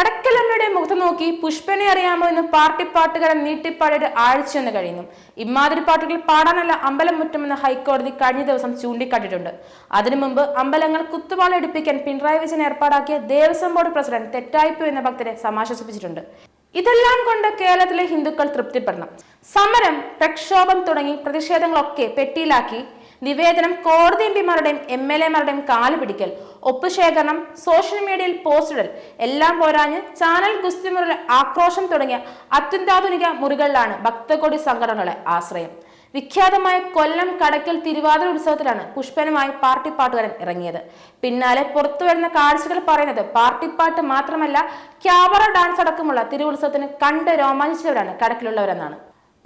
കടക്കലമ്മയുടെ മുഖത്ത് നോക്കി പുഷ്പനെ അറിയാമോ എന്ന് പാർട്ടി പാട്ടുകാരൻ നീട്ടിപ്പാടിയുടെ എന്ന് കഴിയുന്നു. ഇമാതിരി പാട്ടുകൾ പാടാനല്ല അമ്പലം മുറ്റുമെന്ന് ഹൈക്കോടതി കഴിഞ്ഞ ദിവസം ചൂണ്ടിക്കാട്ടിയിട്ടുണ്ട്. അതിനു മുമ്പ് അമ്പലങ്ങൾ കുത്തുപാള എടുപ്പിക്കാൻ പിണറായി വിജയൻ ഏർപ്പാടാക്കിയ ദേവസ്വം ബോർഡ് പ്രസിഡന്റ് തെറ്റായിപ്പോയി എന്ന ഭക്തരെ സമാശ്വസിപ്പിച്ചിട്ടുണ്ട്. ഇതെല്ലാം കൊണ്ട് കേരളത്തിലെ ഹിന്ദുക്കൾ തൃപ്തിപ്പെടണം. സമരം പ്രക്ഷോഭം തുടങ്ങി പ്രതിഷേധങ്ങളൊക്കെ പെട്ടിയിലാക്കി നിവേദനം കോടതി എംപിമാരുടെയും എം എൽ എമാരുടെയും കാൽ പിടിക്കൽ ഒപ്പുശേഖരണം സോഷ്യൽ മീഡിയയിൽ പോസ്റ്റിടൽ എല്ലാം പോരാഞ്ഞ് ചാനൽ ഗുസ്തിമുറിലെ ആക്രോശം തുടങ്ങിയ അത്യന്താധുനിക മുറികളിലാണ് ഭക്തകോടി സംഘടനകളെ ആശ്രയം. വിഖ്യാതമായ കൊല്ലം കടക്കൽ തിരുവാതിര ഉത്സവത്തിലാണ് പുഷ്പനുമായി പാർട്ടി പാട്ടുകാരൻ ഇറങ്ങിയത്. പിന്നാലെ പുറത്തു വരുന്ന കാഴ്ചകൾ പറയുന്നത് പാർട്ടിപ്പാട്ട് മാത്രമല്ല ക്യാമറ ഡാൻസ് അടക്കമുള്ള തിരുവുത്സവത്തിന് കണ്ട് രോമാഞ്ചിച്ചവരാണ് കടക്കിലുള്ളവരെന്നാണ്.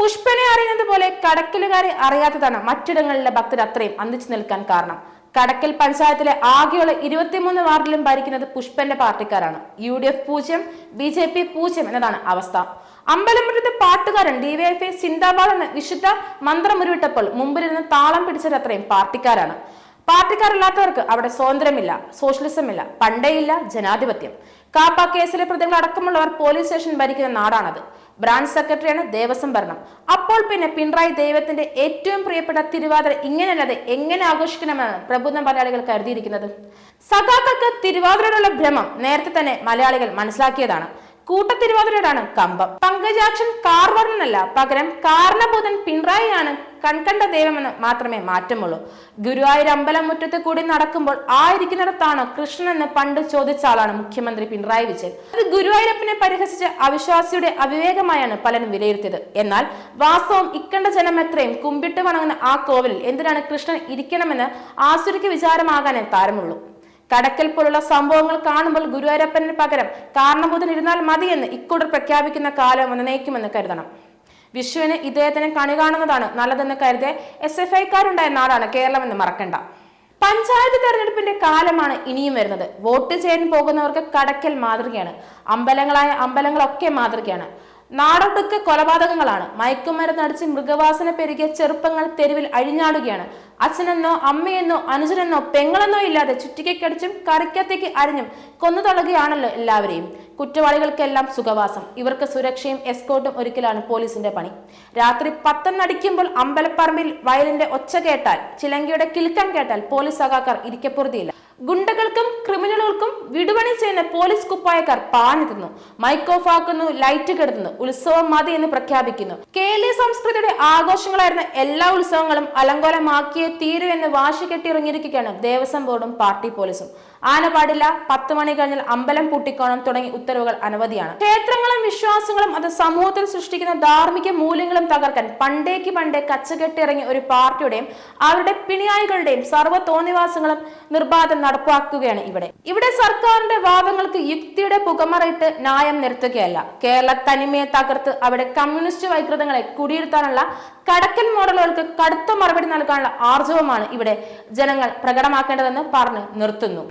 പുഷ്പനെ അറിയുന്നത് പോലെ കടക്കലുകാരെ അറിയാത്തതാണ് മറ്റിടങ്ങളിലെ ഭക്തർ അത്രയും അന്തിച്ചു നിൽക്കാൻ കാരണം. കടക്കൽ പഞ്ചായത്തിലെ ആകെയുള്ള ഇരുപത്തിമൂന്ന് വാർഡിലും ഭരിക്കുന്നത് പുഷ്പന്റെ പാർട്ടിക്കാരാണ്. യു ഡി എഫ് പൂജ്യം ബി ജെ പി പൂജ്യം എന്നതാണ് അവസ്ഥ. അമ്പലമുറ്റത്തെ പാട്ടുകാരൻ ഡിവൈഎഫ്ഐ സിന്ദാബാദ് എന്ന വിശുദ്ധ മന്ത്രം ഉരുവിട്ടപ്പോൾ മുമ്പിലിരുന്ന് താളം പിടിച്ചത് അത്രയും പാർട്ടിക്കാരാണ്. പാർട്ടിക്കാരല്ലാത്തവർക്ക് അവിടെ സ്വാതന്ത്ര്യമില്ല സോഷ്യലിസം ഇല്ല പണ്ടേയില്ല ജനാധിപത്യം. കാപ്പ കേസിലെ പ്രതികൾ അടക്കമുള്ളവർ പോലീസ് സ്റ്റേഷൻ ഭരിക്കുന്ന നാടാണത്. ബ്രാഞ്ച് സെക്രട്ടറിയാണ് ദേവസ്വം ഭരണം. അപ്പോൾ പിന്നെ പിണറായി ദൈവത്തിന്റെ ഏറ്റവും പ്രിയപ്പെട്ട തിരുവാതിര ഇങ്ങനെയല്ലാതെ എങ്ങനെ ആഘോഷിക്കണമെന്ന് പ്രബുദ്ധ മലയാളികൾ കരുതിയിരിക്കുന്നത്? സഖാക്കൾക്ക് തിരുവാതിരയോടുള്ള ഭ്രമം നേരത്തെ തന്നെ മലയാളികൾ മനസ്സിലാക്കിയതാണ്. കൂട്ടത്തിരുവാതിരയോടാണ് കമ്പം. പങ്കജാക്ഷൻ കാർവർണനല്ല പകരം കാരണഭൂതൻ പിണറായിയാണ് കൺകണ്ട ദൈവമെന്ന് മാത്രമേ മാറ്റമുള്ളൂ. ഗുരുവായൂർ അമ്പലം മുറ്റത്ത് കൂടി നടക്കുമ്പോൾ ആയിരിക്കുന്നിടത്താണ് കൃഷ്ണൻ എന്ന് പണ്ട് ചോദിച്ച ആളാണ് മുഖ്യമന്ത്രി പിണറായി വിജയൻ. അത് ഗുരുവായൂരപ്പനെ പരിഹസിച്ച് അവിശ്വാസിയുടെ അവിവേകമായാണ് പലരും വിലയിരുത്തിയത്. എന്നാൽ വാസ്തവം ഇക്കണ്ട ജനം എത്രയും കുമ്പിട്ട് വണങ്ങുന്ന ആ കോവിലിൽ എന്തിനാണ് കൃഷ്ണൻ ഇരിക്കണമെന്ന് ആസുരിക്ക് വിചാരമാകാനേ താരമുള്ളൂ. കടക്കൽ പോലുള്ള സംഭവങ്ങൾ കാണുമ്പോൾ ഗുരുവായൂരപ്പന് പകരം കാരണഭൂതൻ ഇരുന്നാൽ മതിയെന്ന് ഇക്കൂടർ പ്രഖ്യാപിക്കുന്ന കാലം എന്നേക്കുമെന്ന് കരുതണം. വിഷുവിന് ഇദ്ദേഹത്തിന് കണി കാണുന്നതാണ് നല്ലതെന്ന് കരുതിയ എസ് എഫ് ഐക്കാരുണ്ടായ നാടാണ് കേരളം എന്ന് മറക്കണ്ട. പഞ്ചായത്ത് തെരഞ്ഞെടുപ്പിന്റെ കാലമാണ് ഇനിയും വരുന്നത്. വോട്ട് ചെയ്യാൻ പോകുന്നവർക്ക് കടക്കൽ മാതൃകയാണ്. അമ്പലങ്ങളായ അമ്പലങ്ങളൊക്കെ മാതൃകയാണ്. നാടൊടുക്ക കൊലപാതകങ്ങളാണ്. മയക്കുമരുന്ന് അടിച്ച് മൃഗവാസന പെരുകിയ ചെറുപ്പങ്ങൾ തെരുവിൽ അഴിഞ്ഞാടുകയാണ്. അച്ഛനെന്നോ അമ്മയെന്നോ അനുജനെന്നോ പെങ്ങളെന്നോ ഇല്ലാതെ ചുറ്റിക്കടിച്ചും കറിക്കത്തേക്ക് അരിഞ്ഞും കൊന്നു തള്ളുകയാണല്ലോ എല്ലാവരെയും. കുറ്റവാളികൾക്കെല്ലാം സുഖവാസം. ഇവർക്ക് സുരക്ഷയും എസ്കോട്ടും ഒരുക്കലാണ് പോലീസിന്റെ പണി. രാത്രി പത്തെന്നടിക്കുമ്പോൾ അമ്പലപ്പറമ്പിൽ വയലിന്റെ ഒച്ച കേട്ടാൽ ചിലങ്കിയുടെ കിലുക്കം കേട്ടാൽ പോലീസ് സഖാക്കാർ ഇരിക്കപ്പുറതിയില്ല. ഗുണ്ടകൾക്കും ക്രിമിനലുകൾക്കും വിടുപണി ചെയ്യുന്ന പോലീസ് കുപ്പായക്കാർ പാഞ്ഞെത്തുന്നു മൈക്ക് ഓഫ് ആക്കുന്നു ലൈറ്റ് കെടുത്തുന്നു ഉത്സവം മതി എന്ന് പ്രഖ്യാപിക്കുന്നു. കേരളീയ സംസ്കൃതിയുടെ ആഘോഷങ്ങളായിരുന്ന എല്ലാ ഉത്സവങ്ങളും അലങ്കോലമാക്കിയേ തീരൂ എന്ന് വാശി കെട്ടിയിറങ്ങിയിരിക്കുകയാണ് ദേവസ്വം ബോർഡും പാർട്ടി പോലീസും. ആന പാടില്ല പത്ത് മണി കഴിഞ്ഞാൽ അമ്പലം പൂട്ടിക്കോണം തുടങ്ങി ഉത്തരവുകൾ അനവധിയാണ്. ക്ഷേത്രങ്ങളും വിശ്വാസങ്ങളും അത് സമൂഹത്തിൽ സൃഷ്ടിക്കുന്ന ധാർമ്മിക മൂല്യങ്ങളും തകർക്കാൻ പണ്ടേക്ക് പണ്ടേ കച്ചകെട്ടിറങ്ങിയ ഒരു പാർട്ടിയുടെയും അവരുടെ പിണിയായികളുടെയും സർവ തോന്നിവാസങ്ങളും നിർബാധം നടപ്പാക്കുകയാണ് ഇവിടെ. ഇവിടെ സർക്കാരിന്റെ വാദങ്ങൾക്ക് യുക്തിയുടെ പുകമറയിട്ട് ന്യായം നിർത്തുകയല്ല കേരള തനിമയെ തകർത്ത് അവിടെ കമ്മ്യൂണിസ്റ്റ് വൈകൃതങ്ങളെ കുടിയിരുത്താനുള്ള കടക്കൻ മോഡലുകൾക്ക് കടുത്ത മറുപടി നൽകാനുള്ള ആർജവമാണ് ഇവിടെ ജനങ്ങൾ പ്രകടമാക്കേണ്ടതെന്ന് പറഞ്ഞ് നിർത്തുന്നു.